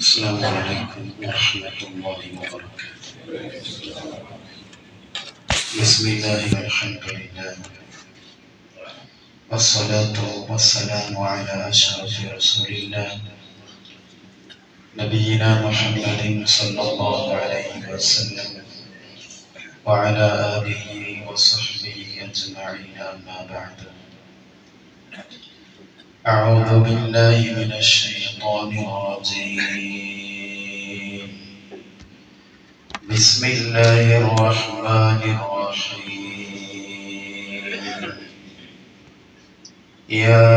السلام عليكم ورحمة الله وبركاته. بسم الله والحمد لله. والصلاة والسلام على أشرف رسول الله. نبينا محمد صلى الله عليه وسلم وعلى آله وصحبه أجمعين أما بعد. أعوذ بالله من الشيطان الرجيم. بسم الله الرحمن الرحيم. يا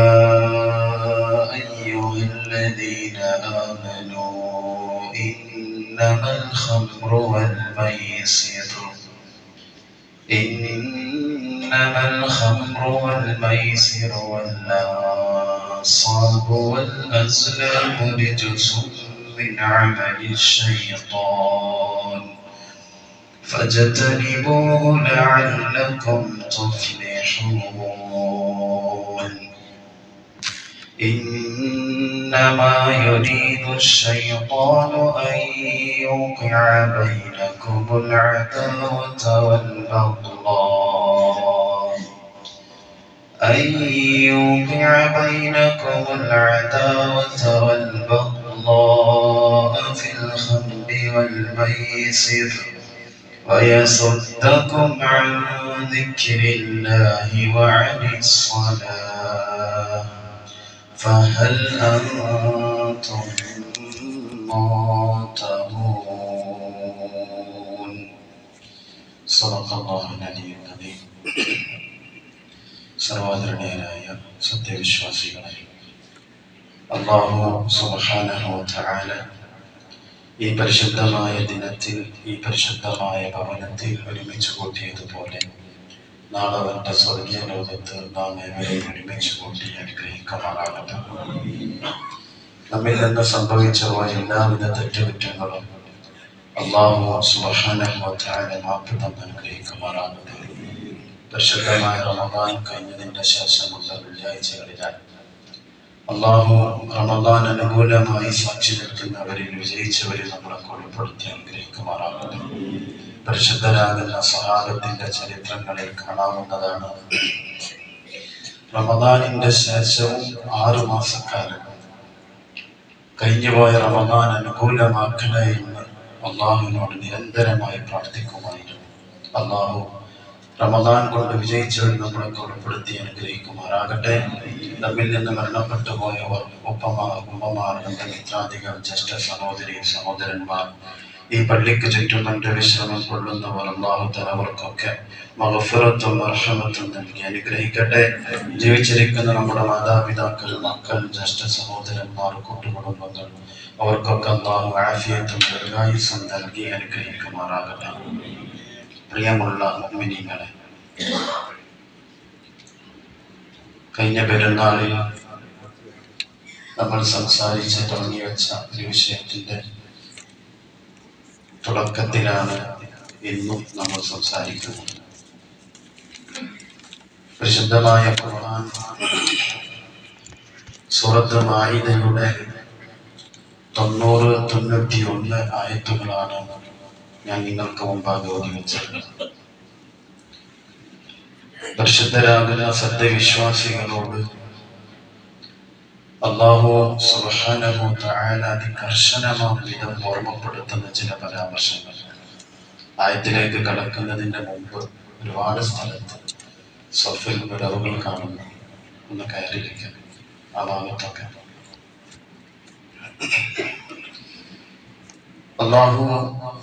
أيها الذين آمنوا إنما الخمر والميسر. إنما الخمر والميسر والأنصاب والأزلام رجس من عمل الشيطان. فاجتنبوه لعلكم تفلحون. إنما يريد الشيطان أن يوقع بينكم العداوة والبغضاء أن يوقع بينكم العداوة والبغضاء في الخمر والميسر ويصدكم عن ذكر الله وعن الصلاة فهل أنتم منتهون صدق الله العلي العظيم. സർവാദരണീയരായ സത്യവിശ്വാസികളെ. അള്ളാഹു സുബാനഹോല ഈ പരിശുദ്ധമായ ദിനത്തിൽ ഈ പരിശുദ്ധമായ ഭവനത്തിൽ ഒരുമിച്ച് കൂട്ടിയതുപോലെ നാളെ അവരുടെ സ്വർഗീയ ലോകത്ത് നാം ഏവരെയും ഒരുമിച്ച് കൂട്ടി അനുഗ്രഹിക്കുമാറാകട്ടെ. നമ്മിൽ നിന്ന് സംഭവിച്ച എല്ലാവിധ തെറ്റുകുറ്റങ്ങളും അള്ളാഹു സുബാനഹോല മാപ്പ് തന്ന് അനുഗ്രഹിക്കുമാറാകട്ടെ പരിശുദ്ധമായ റമദാൻ കഴിഞ്ഞതിന്റെ ശേഷമുള്ള വെള്ളിയാഴ്ചകളിലായി. അള്ളാഹു റമദാൻ അനുകൂലമായി സാക്ഷി നിൽക്കുന്നവരിൽ വിജയിച്ചവരെ നമ്മളെ കൊലപ്പെടുത്തി അനുഗ്രഹിക്കുമാറാകട്ടെ. പരിശുദ്ധരാകുന്ന സഹാബത്തിന്റെ ചരിത്രങ്ങളിൽ കാണാവുന്നതാണ് റമദാനിന്റെ ശേഷവും ആറു മാസക്കാലം. കഴിഞ്ഞുപോയ റമദാൻ അനുകൂലമാക്കണേ എന്ന് അള്ളാഹുവിനോട് നിരന്തരമായി പ്രാർത്ഥിക്കുമായിരുന്നു. അള്ളാഹു റമദാൻ കൊണ്ട് വിജയിച്ചവർ നമ്മളെ ഉൾപ്പെടുത്തി അനുഗ്രഹിക്കുമാറാകട്ടെ. നമ്മിൽ നിന്ന് മരണപ്പെട്ടു പോയവർ ഉപ്പമാർ ഉമ്മമാർ മിത്രാധികൾ ജ്യേഷ്ഠ സഹോദരി സഹോദരന്മാർ ഈ പള്ളിക്ക് ചുറ്റും എന്റെ വിശ്രമം കൊള്ളുന്നവർ അള്ളാഹു അവർക്കൊക്കെ മഹഫുറത്തും അർഹമത്തും നൽകി അനുഗ്രഹിക്കട്ടെ. ജീവിച്ചിരിക്കുന്ന നമ്മുടെ മാതാപിതാക്കൾ മക്കൾ ജ്യേഷ്ഠ സഹോദരന്മാർ കൂട്ടുകുടുംബങ്ങൾ അവർക്കൊക്കെ അള്ളാഹു ആഫിയത്തും ദീർഘായുസം നൽകി അനുഗ്രഹിക്കുമാറാകട്ടെ. പ്രിയമുള്ള മുഅ്മിനീങ്ങളെ കഴിഞ്ഞ പെരുന്നാളിൽ നമ്മൾ സംസാരിച്ച് തുടങ്ങി വെച്ച ഒരു വിഷയത്തിന്റെ തുടക്കത്തിലാണ് ഇന്നും നമ്മൾ സംസാരിക്കുന്നത്. പരിശുദ്ധമായ ഖുർആൻ സൂറത്ത് മായിദയുടെ തൊണ്ണൂറ് തൊണ്ണൂറ്റി ഒന്ന് ആയത്തുകളാണ് ഞാൻ നിങ്ങൾക്ക് മുമ്പാകെ ഓതി വെച്ചത് പരിശുദ്ധരാകുന്ന സത്യവിശ്വാസികളോട് അള്ളാഹു സുബാനഹു തായാലാതി കർശനമാം വിധം ഓർമ്മപ്പെടുത്തുന്ന ചില പരാമർശങ്ങൾ. ആയത്തിലേക്ക് കടക്കുന്നതിന്റെ മുമ്പ് ഒരുപാട് സ്ഥലത്ത് സഫിൽ വിടവുകൾ കാണുന്നു. ഒന്ന് കയറിയിരിക്കാം. ആ ഭാഗത്തൊക്കെ. അള്ളാഹു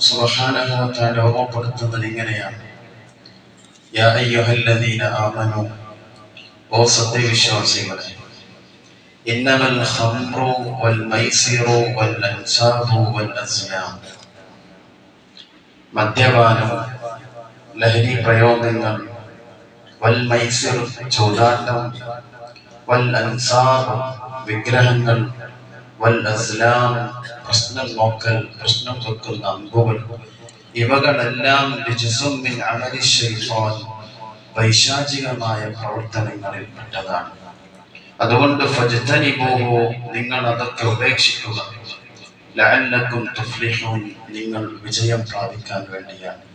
സുബ്ഹാനഹു വ തആല ഓർമ്മപ്പെടുത്തുന്നത് ഇങ്ങനെയാണ്. യാ അയ്യുഹല്ലദീന ആമനു ഓ സത്യവിശ്വാസികളെ ഇന്നമൽ ഖംറു വൽ മൈസിറു വൽ അൻസാബു വൽ അസ്ലാം മദ്യപാനം ലഹരി പ്രയോഗങ്ങൾ വൽ മൈസിർ ചൂതാട്ടം വൽ അൻസാബ് വിഗ്രഹങ്ങൾ പ്രശ്നം പ്രവർത്തനങ്ങളിൽ പെട്ടതാണ്. അതുകൊണ്ട് നിങ്ങൾ അതൊക്കെ ഉപേക്ഷിക്കുക. നിങ്ങൾ വിജയം പ്രാപിക്കാൻ വേണ്ടിയാണ്.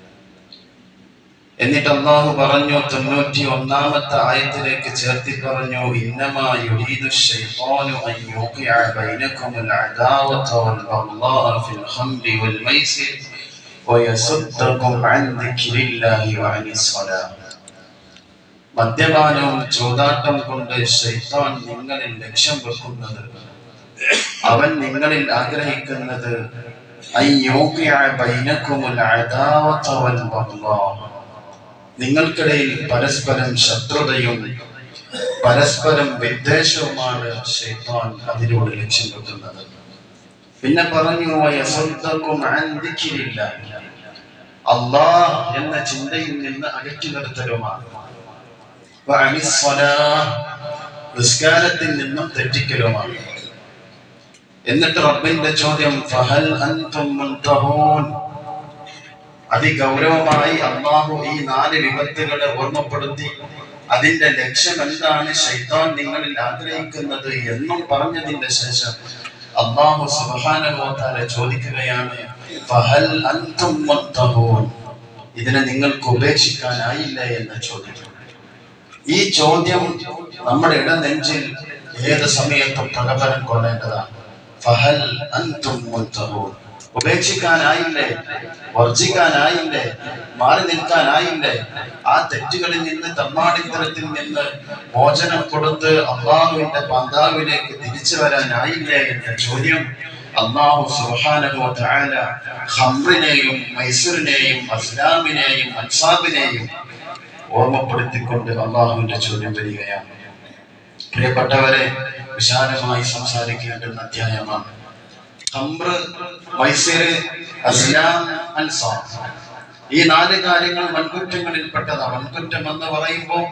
എന്നിട്ട് അള്ളാഹു പറഞ്ഞു തൊണ്ണൂറ്റി ഒന്നാമത്തെ ആയത്തിലേക്ക് ചേർത്തി പറഞ്ഞു മദ്യപാനവും ചൂതാട്ടം കൊണ്ട് ശൈത്താൻ നിങ്ങളിൽ ലക്ഷ്യം വെക്കുന്നത് അവൻ നിങ്ങളിൽ ആഗ്രഹിക്കുന്നത് നിങ്ങൾക്കിടയിൽ പരസ്പരം ശത്രുതയും പരസ്പരം വിദ്വേഷവുമാണ് ഷെയ്ത്താൻ അതിലൂടെ ലക്ഷ്യം വെക്കുന്നത് പിന്നെ പറഞ്ഞു. അല്ലാഹ് എന്ന ചിന്തയിൽ നിന്ന് അകറ്റി നിർത്തലുമാണ്. നിസ്കാരത്തിൽ നിന്നും തെറ്റിക്കലുമാണ് എന്നിട്ട് റബ്ബിന്റെ ചോദ്യം ഫഹൽ അൻതും അതിഗൗരവമായി അള്ളാഹു ഈ നാല് വിപത്തുകളെ ഓർമ്മപ്പെടുത്തി അതിന്റെ ലക്ഷ്യം എന്താണ് ശൈത്താൻ നിങ്ങളിൽ ആഗ്രഹിക്കുന്നത് എന്നും പറഞ്ഞതിന്റെ ശേഷം അള്ളാഹു സുബാനുഭവത്താലെ ചോദിക്കുകയാണ്. ഇതിനെ നിങ്ങൾക്ക് ഉപേക്ഷിക്കാനായില്ല എന്ന് ചോദിക്കും ഈ ചോദ്യം നമ്മുടെ ഇടനെഞ്ചിൽ ഏത് സമയത്തും പ്രകടനം കൊള്ളേണ്ടതാണ് ഫഹൽ അൻതും മുൻതഹൂൻ. ഉപേക്ഷിക്കാനായില്ലേ? വർജിക്കാനായില്ലേ? മാറി നിൽക്കാനായില്ലേ? ആ തെറ്റുകളിൽ നിന്ന് തമ്മാടിത്തരത്തിൽ നിന്ന് മോചനം കൊടുത്ത് അള്ളാഹുവിന്റെ പന്താവിലേക്ക് തിരിച്ചു വരാനായില്ലേ എന്ന ചോദ്യം അള്ളാഹു സുഹാനോ താല ഹംറിനെയും മൈസൂരിനെയും അസ്ലാമിനെയും അൻസാബിനെയും ഓർമ്മപ്പെടുത്തിക്കൊണ്ട് അള്ളാഹുവിന്റെ ചോദ്യം വരികയാണ്. പ്രിയപ്പെട്ടവരെ വിശാലമായി സംസാരിക്കേണ്ടുന്ന അധ്യായമാണ് ഖംറ്, മൈസൂര് അസ്ലാം അൻസാർ ഈ നാല് കാര്യങ്ങൾ വൻകുറ്റങ്ങളിൽപ്പെട്ടതാണ്. വൻകുറ്റം എന്ന് പറയുമ്പോൾ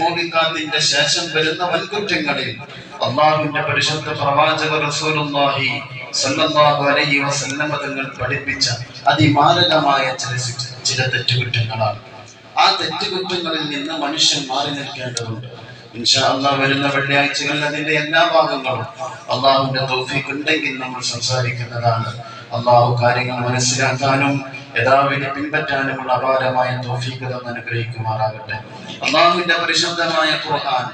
മോദിക്കാന്തിന്റെ ശേഷം വരുന്ന വൻകുറ്റങ്ങളിൽ അള്ളാഹുവിന്റെ പരിശുദ്ധ പ്രവാചക റസൂലുള്ളാഹി സല്ലല്ലാഹു അലൈഹി വസല്ലമ തങ്ങൾ പഠിപ്പിച്ച അതിമാരകമായ ചില ചില തെറ്റുകുറ്റങ്ങളാണ്. ആ തെറ്റുകുറ്റങ്ങളിൽ നിന്ന് മനുഷ്യൻ മാറി നിൽക്കേണ്ടതുണ്ട്. വരുന്ന വെള്ളിയാഴ്ചകളിൽ അതിന്റെ എല്ലാ ഭാഗങ്ങളും അള്ളാഹുവിന്റെ തൗഫീഖ് ഉണ്ടെങ്കിൽ നമ്മൾ സംസാരിക്കുന്നതാണ്. അള്ളാഹു കാര്യങ്ങൾ മനസ്സിലാക്കാനും യഥാവിധി പിൻപറ്റാനുമുള്ള അപാരമായ തൗഫീഖ് തന്നെ അനുഗ്രഹിക്കുമാറാകട്ടെ. അള്ളാഹുവിന്റെ പരിശുദ്ധമായ ഖുർആൻ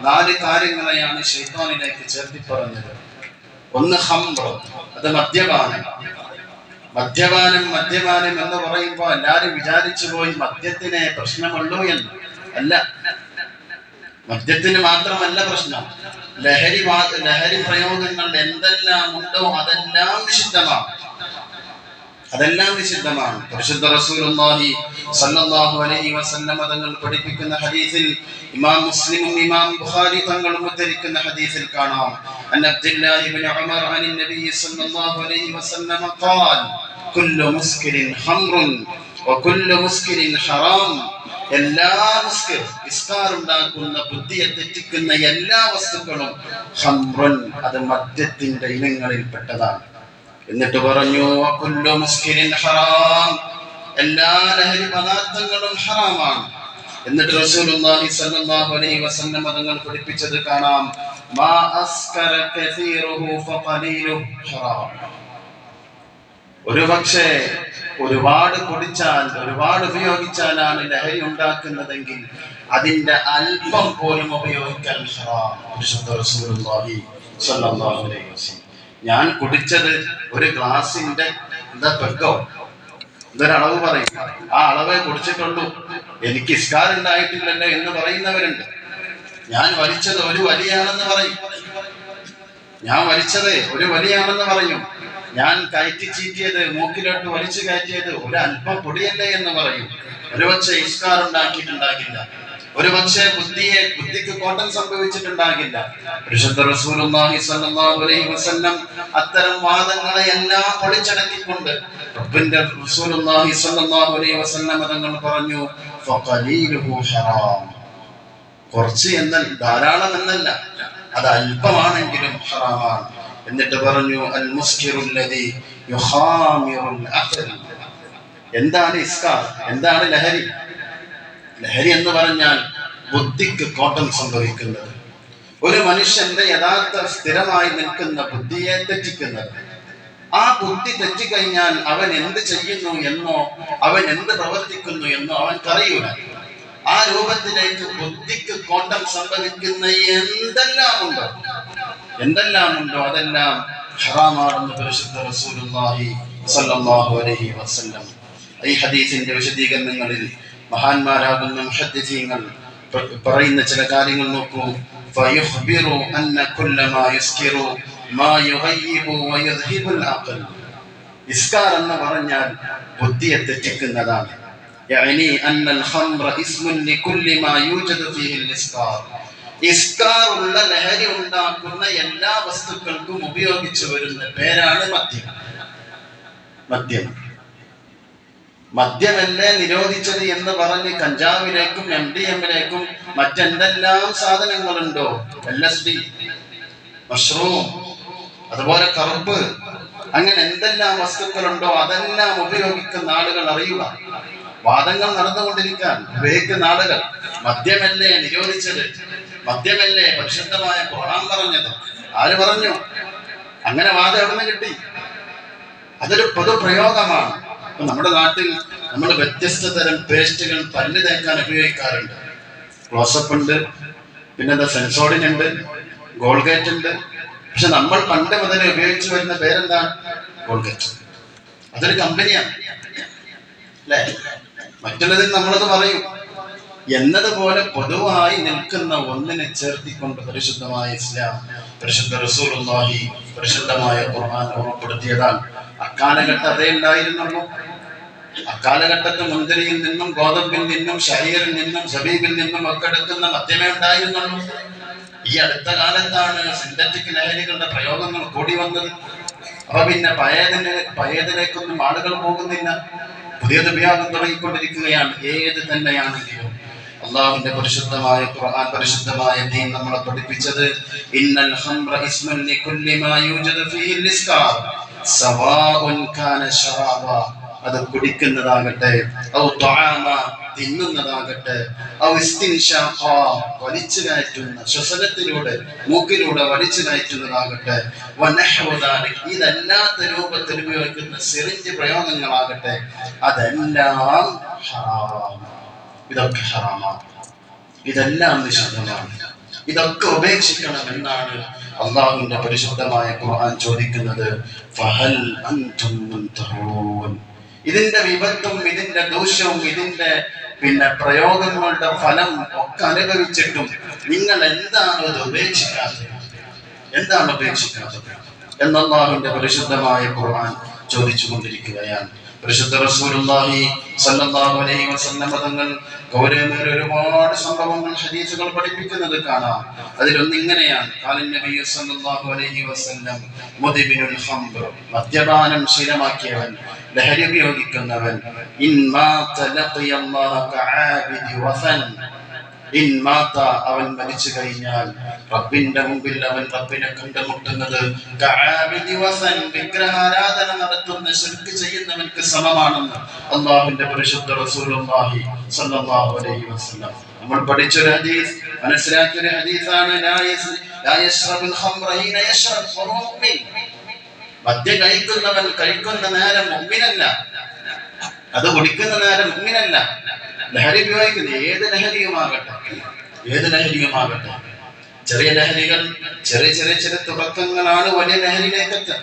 നാല് കാര്യങ്ങളെയാണ് ഷെയ്ത്താനിലേക്ക് ചേർത്തി പറഞ്ഞത് ഒന്ന് ഹംബ് അത് മദ്യപാനം. മദ്യപാനം മദ്യപാനം എന്ന് പറയുമ്പോൾ എല്ലാരും വിചാരിച്ചു പോയി മദ്യത്തിനെ പ്രശ്നമുള്ളൂ എന്ന്. അല്ല മദ്യത്തിന് മാത്രമല്ല പ്രശ്നം. ലഹരി ലഹരി പ്രയോഗങ്ങൾ എന്തെല്ലാം ഉണ്ടോ അതെല്ലാം നിഷിദ്ധമാണ്. അതെല്ലാം നിഷിദ്ധമാണ്. പരിശുദ്ധ റസൂലുള്ളാഹി സ്വല്ലല്ലാഹു അലൈഹി വസല്ലമ തങ്ങൾ പഠിപ്പിക്കുന്ന ഹദീസിൽ ഇമാം മുസ്ലിമും ഇമാം ബുഖാരി തങ്ങളും ഉദ്ധരിക്കുന്ന ഹദീസിൽ കാണാം. അൻ അബ്ദുല്ലാഹി ഇബ്നു ഉമർ അനിൽ നബി സല്ലല്ലാഹു അലൈഹി വസല്ലമ ഖാൽ കുല്ലു മുസ്കിരിൻ ഖംറുൻ വകുല്ലു മുസ്കിരിൻ ഹറാം എല്ലാ മുസ്കിർ ഇസ്കാർ ഉണ്ടാക്കുന്ന ബുദ്ധിയെ തെറ്റിക്കുന്ന എല്ലാ വസ്തുക്കളും ഹംറൻ അത് മദ്യത്തിന്റെ ഇനങ്ങളിൽപ്പെട്ടതാണ്. എന്നിട്ട് പറഞ്ഞു "വകുല്ലു മുസ്കിരിൻ ഹറാം. എല്ലാ ലഹരി പദാർത്ഥങ്ങളും ഹറാമാണ്. എന്നിട്ട് റസൂലുള്ളാഹി സ്വല്ലല്ലാഹു അലൈഹി വസല്ലം മതങ്ങൾ പഠിപ്പിച്ചത് കാണാം. മാ അസ്കര കസീറുഹു ഫഖലീലു ഹറാം. ഒരു പക്ഷേ ഒരുപാട് കുടിച്ചാൽ ഒരുപാട് ഉപയോഗിച്ചാലാണ് ലഹരി ഉണ്ടാക്കുന്നതെങ്കിൽ അതിന്റെ അല്പം പോലും ഉപയോഗിക്കാൻ ഞാൻ കുടിച്ചത് ഒരു ഗ്ലാസിന്റെ എന്താ പെക്കോ? ഇതൊരളവ് പറയും. ആ അളവേ കുടിച്ചിട്ടുള്ളൂ. എനിക്ക് ഇസ്കാർ ഉണ്ടായിട്ടില്ലല്ലോ എന്ന് പറയുന്നവരുണ്ട്. ഞാൻ വലിച്ചത് ഒരു വലിയാണെന്ന് പറയും. ഞാൻ വലിച്ചത് ഒരു വലിയാണെന്ന് പറയും. ഞാൻ കയറ്റി ചീറ്റിയത് മൂക്കിലോട്ട് വലിച്ചു കയറ്റിയത് ഒരു അല്പം പൊടിയല്ലേ എന്ന് പറയും. ഒരുപക്ഷെ ഇഷ്കാർ ഉണ്ടാക്കിയിട്ടുണ്ടാകില്ല. ഒരുപക്ഷെ ബുദ്ധിയെ ബുദ്ധിക്ക് കോട്ടം സംഭവിച്ചിട്ടുണ്ടാകില്ല. പരിശുദ്ധ റസൂലുള്ളാഹി അലൈഹി വസല്ലം അത്തരം വാദങ്ങളെ എല്ലാം പൊളിച്ചടക്കിക്കൊണ്ട് റബ്ബിന്റെ റസൂലുള്ളാഹി അലൈഹി വസല്ലം തങ്ങൾ പറഞ്ഞു ഫഖലീലുഹു കുറച്ച് എന്നല്ല ധാരാളം എന്നല്ല. അത് അല്പമാണെങ്കിലും ഹറാമാണ്. എന്നിട്ട് പറഞ്ഞു അൽ മുസ്കിറുല്ലതി യുഹാമിറുൽ അഖൽ എന്താണ് ഇസ്കാർ? എന്താണ് ലഹരി? ലഹരി എന്ന് പറഞ്ഞാൽ ബുദ്ധിക്ക് കോട്ടം സംഭവിക്കുന്നത്. ഒരു മനുഷ്യന്റെ യഥാർത്ഥ സ്ഥിരമായി നിൽക്കുന്ന ബുദ്ധിയെ തെറ്റിക്കുന്നത്. ആ ബുദ്ധി തെറ്റിക്കഴിഞ്ഞാൽ അവൻ എന്ത് ചെയ്യുന്നു എന്നോ അവൻ എന്ത് പ്രവർത്തിക്കുന്നു എന്നോ അവൻ അവൻക്കറിയൂല ആ രൂപത്തിലേക്ക് ബുദ്ധിക്ക് കോട്ടം സംഭവിക്കുന്ന എന്തെല്ലാം ഉണ്ടോ എന്തെല്ലാം ഉണ്ടോ അതെല്ലാം ഹറാമാണെന്ന് പരിശുദ്ധ റസൂലുള്ളാഹി സ്വല്ലല്ലാഹു അലൈഹി വസല്ലം ഈ ഹദീസിന്റെ വിശദീകരണങ്ങളിൽ മഹാന്മാരാകുന്ന മുഹദ്ദിസീങ്ങൾ പ- പറയുന്ന ചില കാര്യങ്ങൾ നോക്കൂ فيخبر أن كل ما يسكر ما يغيب ويذهب العقل ഇസ്കാർ എന്ന് പറഞ്ഞാൽ ബുദ്ധിയെ തെറ്റിക്കുന്നതാണ് يعني أن الخمر اسم لكل ما يوجد فيه الإسكار ഇസ്കാർ ഉള്ള ലഹരി ഉണ്ടാക്കുന്ന എല്ലാ വസ്തുക്കൾക്കും ഉപയോഗിച്ചു വരുന്ന പേരാണ് മദ്യം മദ്യം മദ്യമല്ലേ നിരോധിച്ചത് എന്ന് പറഞ്ഞ് കഞ്ചാവിലേക്കും എം ഡി എമ്മിലേക്കും മറ്റെന്തെല്ലാം സാധനങ്ങളുണ്ടോ എൽ എസ് ഡി മഷ്റൂം അതുപോലെ കറുപ്പ് അങ്ങനെ എന്തെല്ലാം വസ്തുക്കളുണ്ടോ അതെല്ലാം ഉപയോഗിക്കുന്ന ആളുകൾ അറിയുക വാദങ്ങൾ നടന്നുകൊണ്ടിരിക്കാൻ ഉപയോഗിക്കുന്ന നാടുകൾ മദ്യമല്ലേ നിരോധിച്ചത് മദ്യമല്ലേ പരിശുദ്ധമായ ഖുർആൻ പറഞ്ഞത്. ആര് പറഞ്ഞു? അങ്ങനെ വാദം എവിടെ നിന്ന് കിട്ടി? അതൊരു പൊതുപ്രയോഗമാണ്. നമ്മുടെ നാട്ടിൽ നമ്മൾ വ്യത്യസ്ത തരം പേസ്റ്റുകൾ പല്ല് തേക്കാൻ ഉപയോഗിക്കാറുണ്ട്. ക്ലോസപ്പ് ഉണ്ട് പിന്നെ എന്താ സെൻസോഡിൻ ഉണ്ട് ഗോൾഗേറ്റ് ഉണ്ട്. പക്ഷെ നമ്മൾ പണ്ട് മുതൽ ഉപയോഗിച്ചു വരുന്ന പേരെന്താണ്? ഗോൾഗേറ്റ്. അതൊരു കമ്പനിയാണ്. അല്ലേ? മറ്റുള്ളതിൽ നമ്മളത് പറയും. എന്നതുപോലെ പൊതുവായി നിൽക്കുന്ന ഒന്നിനെ ചേർത്തിക്കൊണ്ട് പരിശുദ്ധമായ ഇസ്ലാം പരിശുദ്ധ റസൂലുള്ളാഹി പരിശുദ്ധമായ ഖുർആൻ ഓർമ്മപ്പെടുത്തിയതാണ് അക്കാലഘട്ടം അതേ ഉണ്ടായിരുന്നുള്ളൂ. അക്കാലഘട്ടത്തിൽ മുന്തിരിയിൽ നിന്നും ഗോതമ്പിൽ നിന്നും ഷഹീറിൽ നിന്നും സബീബിൽ നിന്നും ഒക്കെ എടുക്കുന്ന മദ്യമേ ഉണ്ടായിരുന്നുള്ളൂ. ഈ അടുത്ത കാലത്താണ് സിന്തറ്റിക് ലഹരികളുടെ പ്രയോഗങ്ങൾ കൂടി വന്നത്. അപ്പൊ പിന്നെ പഴയതിന് പഴയതിലേക്കൊന്നും ആളുകൾ പോകുന്നില്ല. പുതിയത് വ്യാപം തുടങ്ങിക്കൊണ്ടിരിക്കുകയാണ്. ഏത് തന്നെയാണെങ്കിലും അള്ളാഹുവിന്റെ പരിശുദ്ധമായ ഖുർആൻ പരിശുദ്ധമായ ദീൻ നമ്മളെ പഠിപ്പിച്ചത് ഇന്നൽ ഹംറ ഇസ്മുൻ ലികുല്ലി മാ യൂജദു ഫീഹി ലിസ്കാർ സവാഉൻ കാന ശറാബ അത് കുടിക്കുന്നതാകട്ടെ. ഔ ത്വആമ തിന്നുന്നതാകട്ടെ. വലിച്ചു കയറ്റുന്ന ശ്വസനത്തിലൂടെ മൂക്കിലൂടെ വലിച്ചു കയറ്റുന്നതാകട്ടെ. ഇതല്ലാത്ത രൂപത്തിൽ ഉപയോഗിക്കുന്ന സിറിഞ്ച് പ്രയോഗങ്ങളാകട്ടെ. അതെല്ലാം ഇതൊക്കെ ഹറാമാണ്. ഇതെല്ലാം നിശബ്ദമാണ്. ഇതൊക്കെ ഉപേക്ഷിക്കണം എന്നാണ് അള്ളാഹുവിന്റെ പരിശുദ്ധമായ ഖുർആൻ ചോദിക്കുന്നത്. ഫഹൽ അൻതും ഇതിന്റെ വിപത്തും ഇതിന്റെ ദൂഷ്യവും ഇതിന്റെ പിന്നെ പ്രയോഗങ്ങളുടെ ഫലം ഒക്കെ അനുഭവിച്ചിട്ടും നിങ്ങൾ എന്താണ് അത് ഉപേക്ഷിക്കാത്തത്? എന്താണ് ഉപേക്ഷിക്കാത്തത്? എന്നല്ലാഹുവിന്റെ പരിശുദ്ധമായ ഖുർആൻ ചോദിച്ചുകൊണ്ടിരിക്കുകയാണ്. പരിശുദ്ധ റസൂലുള്ളാഹി സല്ലല്ലാഹു അലൈഹി വസല്ലം തങ്ങൾ ഗൗരവമേറിയ ഒരുപാട് സംഭവങ്ങൾ ഹദീസുകൾ പഠിപ്പിക്കുന്നത് കാണാം. അതിലൊന്ന് ഇങ്ങനെയാണ്. കാലൻ നബി സ്വല്ലല്ലാഹു അലൈഹി വസല്ലം മുദിബിനുൽ ഖംർ മദ്യപാനം ശീലമാക്കിയവൻ ലഹരി ഉപയോഗിക്കുന്നവൻ ഇൻ മാത ലഖിയല്ലാഹ കആബിദി വസൻ ഇൻ മാത അവൻ മരിച്ചു കഴിഞ്ഞാൽ റബ്ബിന്റെ മുമ്പിൽ അവൻ റബ്ബിനെ കണ്ടുമുട്ടുന്നത്. വസൻ വിഗ്രഹാരാധന നടത്തുന്ന ശിർക്ക് ചെയ്യുന്നവൻക്ക് സമമാണെന്ന് അള്ളാഹുവിന്റെ പരിശുദ്ധ റസൂലുള്ളാഹി സല്ലല്ലാഹു അലൈഹി വസല്ലം. നമ്മൾ പഠിച്ചൊരു ഹദീസ് മനസ്സിലാക്കിയൊരു ഹദീസാണ് മദ്യം കഴിക്കുന്നവൻ കഴിക്കുന്ന നേരം മുമ്മിനല്ല അത് കുടിക്കുന്ന നേരം മുമ്മിനല്ല ലഹരി ഉപയോഗിക്കുന്ന ഏത് ലഹരിയുമാകട്ടെ ഏത് ലഹരിയുമാകട്ടെ ചെറിയ ലഹരികൾ ചെറിയ ചെറിയ ചെറിയ തുടക്കങ്ങളാണ് വലിയ ലഹരിയിലേക്ക് എത്തുക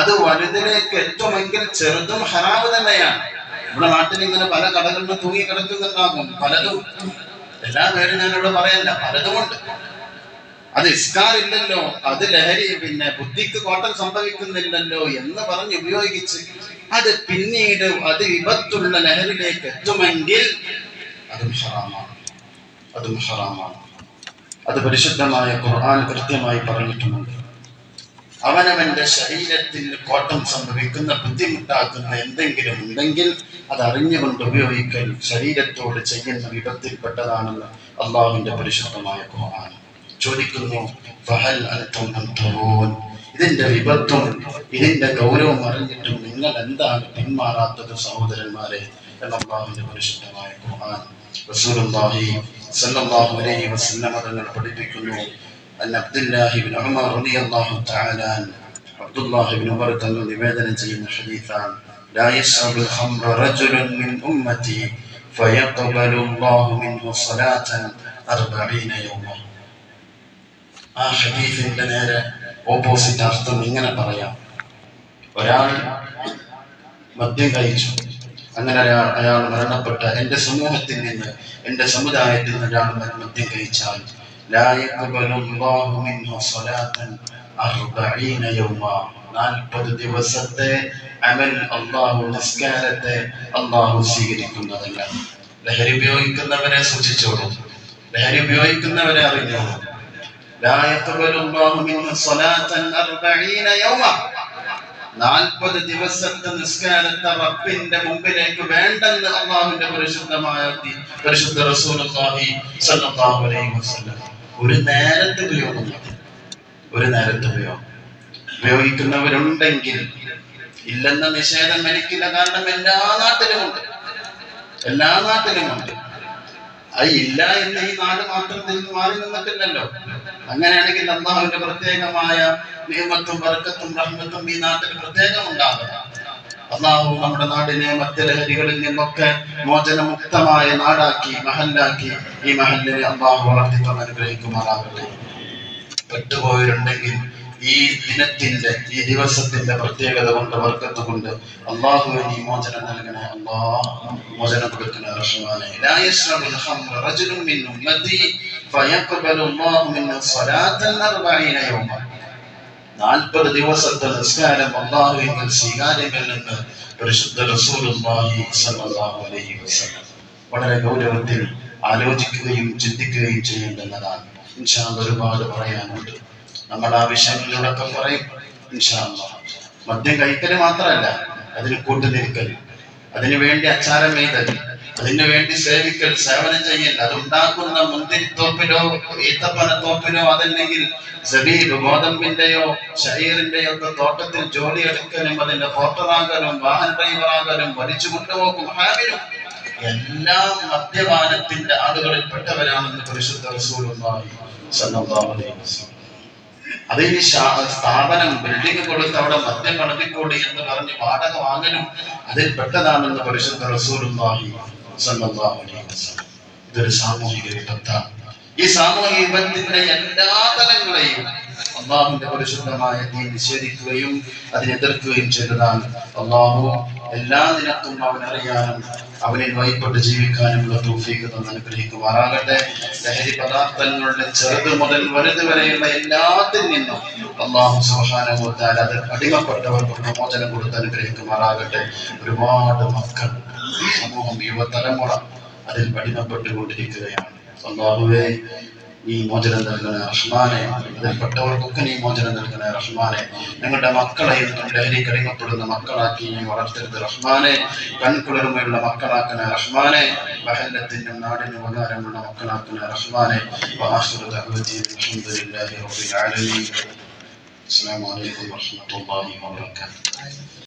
അത് വലുതിലേക്ക് എത്തുമെങ്കിൽ ചെറുതും ഹറാവ് തന്നെയാണ്. നമ്മുടെ നാട്ടിൽ ഇങ്ങനെ പല കടകളിലും തൂങ്ങി കിടക്കുന്നുണ്ടാകും പലതും എല്ലാ പേരും ഞാനിവിടെ പറയല്ല പലതുമുണ്ട്. അത് ഇല്ലല്ലോ അത് ലഹരി പിന്നെ ബുദ്ധിക്ക് കോട്ടം സംഭവിക്കുന്നില്ലല്ലോ എന്ന് പറഞ്ഞ് ഉപയോഗിച്ച് അത് പിന്നീട് അത് വിപത്തുള്ള ലഹരിയിലേക്ക് എത്തുമെങ്കിൽ അതും ഹറാമാണ് അതും ഹറാമാണ് അത് പരിശുദ്ധമായ ഖുർആൻ കൃത്യമായി പറഞ്ഞിട്ടുമുണ്ട്. അവനവന്റെ ശരീരത്തിൽ കോട്ടം സംഭവിക്കുന്ന ബുദ്ധിമുട്ടാക്കുന്ന എന്തെങ്കിലും ഉണ്ടെങ്കിൽ അത് അറിഞ്ഞുകൊണ്ട് ഉപയോഗിക്കൽ ശരീരത്തോട് ചെയ്യുന്ന വിപത്തിൽപ്പെട്ടതാണെന്ന് അള്ളാഹുവിന്റെ പരിശുദ്ധമായ ഖുർആൻ. ചോദിക്കുന്നു ഫഹൽ അൻതും മുൻതഹൂൻ ഇതിന്റെ വിപത്തും ഇതിന്റെ ഗൗരവം അറിഞ്ഞിട്ടും നിങ്ങൾ എന്താണ് പിന്മാറാത്തത് സഹോദരന്മാരെ എന്ന് അള്ളാഹുവിന്റെ പരിശുദ്ധമായ ഖുർആൻ റസൂലുള്ളാഹി സ്വല്ലല്ലാഹു അലൈഹി വസല്ലം തങ്ങൾ പഠിപ്പിക്കുന്നു അൻ അബ്ദുല്ലാഹി ഇബ്നു ഉമർ റളിയല്ലാഹു തആല അൻഹു അബ്ദുല്ലാഹിബിൻ ഉമർ തങ്ങൾ നിവേദനം ചെയ്യുന്ന ഹദീസാണ് لا يشرب الخمر رجل من أمتي فيقبل الله منه صلاة أربعين يوما ആ ഹദീഫിന്റെ നേരെ ഓപ്പോസിറ്റ് അർത്ഥം ഇങ്ങനെ പറയാം. ഒരാൾ മദ്യം കഴിച്ചു. അങ്ങനെ അയാൾ അയാൾ മരണപ്പെട്ട എന്റെ സമൂഹത്തിൽ നിന്ന് എന്റെ സമുദായത്തിൽ നിന്ന് ഒരാൾ മദ്യം കഴിച്ചാൽ ദിവസത്തെ സ്വീകരിക്കുന്നതല്ല. ലഹരി ഉപയോഗിക്കുന്നവരെ സൂക്ഷിച്ചോളൂ. ലഹരി ഉപയോഗിക്കുന്നവരെ അറിഞ്ഞോളൂ. ലാ യഖ്ബലുല്ലാഹു മിൻഹു സ്വലാത്തൻ 40 യൗമ. 40 ദിവസത്തെ നിസ്കാരത്തെ റബ്ബിന്റെ മുമ്പിലേക്ക് വേണ്ടെന്ന് അള്ളാഹുവിന്റെ പരിശുദ്ധമായ പരിശുദ്ധ റസൂലുള്ളാഹി സ്വല്ലല്ലാഹു അലൈഹി വസല്ലം. ഒരു നേരത്തെ ഉപയോഗം ഒരു നേരത്തെ ഉപയോഗം ഉപയോഗിക്കുന്നവരുണ്ടെങ്കിൽ ഇല്ലെന്ന നിഷേധം എനിക്കില്ല. കാരണം എല്ലാ നാട്ടിലുമുണ്ട്. എല്ലാ നാട്ടിലുമുണ്ട്. അത് ഇല്ല എന്ന് ഈ നാട് മാത്രം മാറി നിന്നിട്ടില്ലല്ലോ. അങ്ങനെയാണെങ്കിൽ അള്ളാഹുവിന്റെ പ്രത്യേകമായ നിയമത്തും വർക്കത്തും റഹ്മത്തും ഈ നാട്ടിൽ പ്രത്യേകം ഉണ്ടാകും അള്ളാഹു നമ്മുടെ നാടിനെ മറ്റലഹരികളിൽ നിന്നൊക്കെ മോചനമുക്തമായ നാടാക്കി മഹല്ലാക്കി ഈ മഹലിനെ അള്ളാഹു വളർത്തിത്തം അനുഗ്രഹിക്കുമാറാകട്ടെ. പെട്ടുപോയവരുണ്ടെങ്കിൽ ഈ ദിനത്തിന്റെ ഈ ദിവസത്തിന്റെ പ്രത്യേകത കൊണ്ട് വർക്കത്ത് കൊണ്ട് അള്ളാഹുവെ നീ മോചനം നൽകണേ. അള്ളാഹ് മോചനം കൊടുക്കണേ റഹ്മാനെ നാൽപ്പത് ദിവസത്തെ നിസ്കാരം അള്ളാഹുവിൽ സ്വീകാര്യമല്ലെന്ന് പരിശുദ്ധ റസൂലുള്ളാഹി സ്വല്ലല്ലാഹു അലൈഹി വസല്ലം. വളരെ ഗൗരവത്തിൽ ആലോചിക്കുകയും ചിന്തിക്കുകയും ചെയ്യേണ്ടുന്നതാണ് ഒരുപാട് പറയാനുണ്ട്. നമ്മൾ ആ വിഷയങ്ങളിലൂടെ പറയും മദ്യം കഴിക്കൽ മാത്രമല്ല അതിന് കൂട്ടുനിൽക്കൽ അതിനു വേണ്ടി അച്ചാരം എഴുതൽ അതിനു വേണ്ടി സേവിക്കൽ സേവനം ചെയ്യൽ അത് ഉണ്ടാക്കുന്ന മുന്തിരിത്തോപ്പിലോ ഈത്തപ്പനത്തോപ്പിലോ അതല്ലെങ്കിൽ സബീബ് ഗോതമ്പിന്റെയോ ഷഹീറിന്റെയോ ഒക്കെ തോട്ടത്തിൽ ജോലി എടുക്കലും അതിന്റെ പോർട്ടറാകലും വാഹന ഡ്രൈവറാകലും വലിച്ചു കൊണ്ടുപോകും ഹാബിലും എല്ലാം മദ്യപാനത്തിന്റെ ആളുകളിൽപ്പെട്ടവരാണെന്ന് പരിശുദ്ധ റസൂലുള്ളാഹി സ്വല്ലല്ലാഹു അലൈഹി വസല്ലം. അത് ഈ സ്ഥാപനം ബിൽഡിംഗ് കൊടുത്ത് അവിടെ മദ്യം കണക്കിക്കൂടി എന്ന് പറഞ്ഞ് വാടക വാങ്ങലും അതിൽ പെട്ടതാണെന്ന് പരിശുദ്ധ റസൂലുള്ളാഹി സല്ലല്ലാഹു അലൈഹി വസല്ലം. ഇതൊരു സാമൂഹിക വിപത്താണ് ഈ സാമൂഹിക വിപത്തിന്റെ എല്ലാ തലങ്ങളെയും അള്ളാഹുവിന്റെ പരിശുദ്ധമായ ദീൻ നിഷേധിക്കുകയും അതിനെ എതിർക്കുകയും ചെയ്തതാണ് അള്ളാഹു. എല്ലാ ദിനത്തും അവൻ അറിയാനും അവനെ വൈപ്പെട്ട് ജീവിക്കാനുമുള്ള തൗഫീഖ് തന്ന് അനുഗ്രഹിക്കുമാറാകട്ടെ. ലഹരി പദാർത്ഥങ്ങളുടെ ചെറുത് മുതൽ വലുത് വരെയുള്ള എല്ലാത്തിൽ നിന്നും അള്ളാഹു സുബ്ഹാനഹു അത് അടിമപ്പെട്ടവർക്ക് പ്രമോചനം കൊടുത്ത് അനുഗ്രഹിക്കുമാറാകട്ടെ. ഒരുപാട് മക്കൾ സമൂഹം യുവതലമുറ അതിൽ അടിമപ്പെട്ടുകൊണ്ടിരിക്കുകയാണ്. അള്ളാഹുവേ നീ മോചനം നൽകണേ റഹ്മാനെ അതിൽപ്പെട്ടവർക്കൊക്കെ നീ മോചനം നൽകണേ റഹ്മാനെ. ഞങ്ങളുടെ മക്കളെ ലഹരി കടിമപ്പെടുന്ന മക്കളാക്കി നീ വളർത്തരുത്. റഹ്മാനെ കൺകുളിർമയുള്ള മക്കളാക്കണേ റഹ്മാനെ. ബഹല്ലത്തിനും നാടിനും ഉപകാരമുള്ള മക്കളാക്കണേ റഹ്മാനെ. അലഹമുല്ലാഹി റബ്ബിൽ ആലമീൻ. അസ്സലാമു അലൈക്കും വറഹ്മത്തുള്ളാഹി വബറകാതുഹു.